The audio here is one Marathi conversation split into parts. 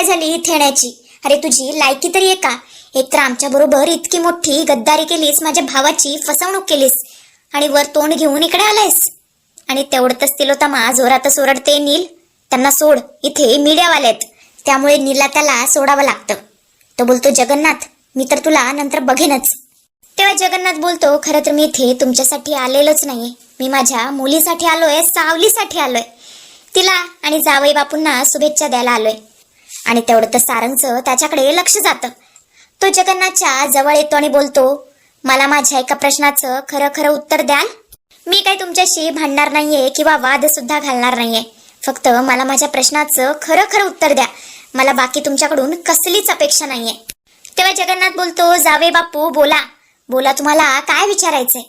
काय झाली इथे येण्याची अरे तुझी लायकी तरी आहे का? एकतर आमच्या बरोबर इतकी मोठी गद्दारी केलीस माझ्या भावाची फसवणूक केलीस आणि वर तोंड घेऊन इकडे आलायस. आणि तेवढंच तिलोतमा जोरातच ओरडते नील त्यांना सोड इथे मीडियावाले आहेत त्यामुळे नीलला त्याला सोडावं लागतं. तो बोलतो जगन्नाथ मी तर तुला नंतर बघेनच. तेव्हा जगन्नाथ बोलतो खरं तर मी इथे तुमच्यासाठी आलेलोच नाहीये. मी माझ्या मुलीसाठी आलोय सावलीसाठी आलोय. तिला आणि जावई बापूंना शुभेच्छा द्यायला आलोय. आणि तेवढं तर सारंगचं त्याच्याकडे लक्ष जातं. तो जगन्नाथच्या जवळ येतो आणि बोलतो मला माझ्या एका प्रश्नाचं खरं खरं उत्तर द्याल? मी काही तुमच्याशी भांडणार नाहीये किंवा वाद सुद्धा घालणार नाहीये. फक्त मला माझ्या प्रश्नाचं खरं खरं उत्तर द्या. मला बाकी तुमच्याकडून कसलीच अपेक्षा नाहीये. तेव्हा जगन्नाथ बोलतो जावे बापू बोला. बोला तुम्हाला काय विचारायचंय?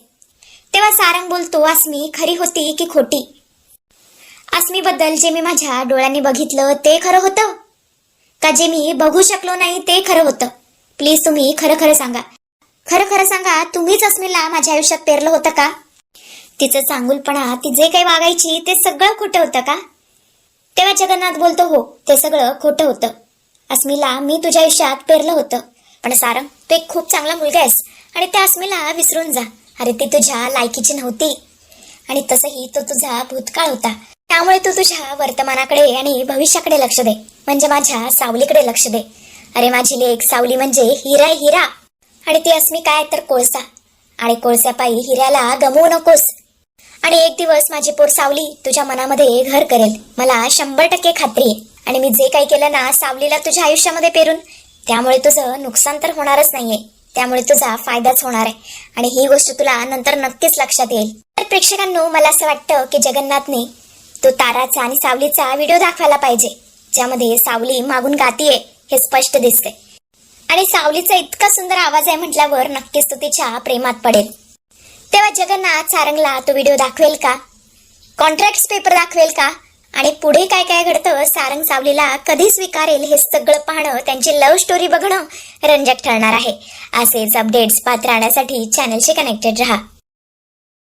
तेव्हा सारंग बोलतो अस्मी खरी होती की खोटी? अस्मीबद्दल जे मी माझ्या डोळ्यांनी बघितलं ते खरं होतं. का जे मी बघू शकलो नाही ते खरं होतं. प्लीज तुम्ही खरं खरं सांगा. खरं खरं सांगा तुम्हीच अस्मिला माझ्या आयुष्यात पेरलं होतं का? तिचं चांगुलपणा ती जे काही वागायची ते सगळं खोटं होतं का? तेव्हा जगन्नाथ बोलतो हो ते सगळं खोटं होतं. अस्मिला मी तुझ्या आयुष्यात पेरलं होतं. पण सारंग तू एक खूप चांगला मुलगा आहेस आणि त्या अस्मिला विसरून जा. अरे ती तुझ्या लायकीची नव्हती. आणि तसंही तो तुझा भूतकाळ होता. त्यामुळे तू तुझ्या वर्तमानाकडे आणि भविष्याकडे लक्ष दे. म्हणजे माझ्या सावलीकडे लक्ष दे. अरे माझी लेख सावली म्हणजे हिरा हिरा. आणि ती अस्मी काय तर कोळसा. आणि कोळसापायी हिऱ्याला गमवू नकोस. आणि एक दिवस माझी पोर सावली तुझ्या मनामध्ये घर करेल. मला शंभर टक्के खात्री आहे. आणि मी जे काही केलं ना सावलीला तुझ्या आयुष्यामध्ये पेरून त्यामुळे तुझं नुकसान तर होणारच नाहीये. त्यामुळे तुझा फायदाच होणार आहे. आणि ही गोष्ट तुला नंतर नक्कीच लक्षात येईल. तर प्रेक्षकांनो मला असं वाटतं की जगन्नाथने तो ताराचा आणि सावलीचा व्हिडिओ दाखवायला पाहिजे ज्यामध्ये सावली मागून गातीये हे स्पष्ट दिसते आणि सावलीचा इतका सुंदर आवाज आहे म्हटल्यावर नक्कीच तो तिच्या प्रेमात पडेल. तेव्हा जगन्नाथ सारंगला तो व्हिडिओ दाखवेल का? कॉन्ट्रॅक्ट पेपर दाखवेल का? आणि पुढे काय काय घडतं सारंग सावलीला कधी स्वीकारेल हे सगळं पाहणं त्यांची लव्ह स्टोरी बघणं रंजक ठरणार आहे. असेच अपडेट्स पात्र राहण्यासाठी चॅनलशी कनेक्टेड राहा.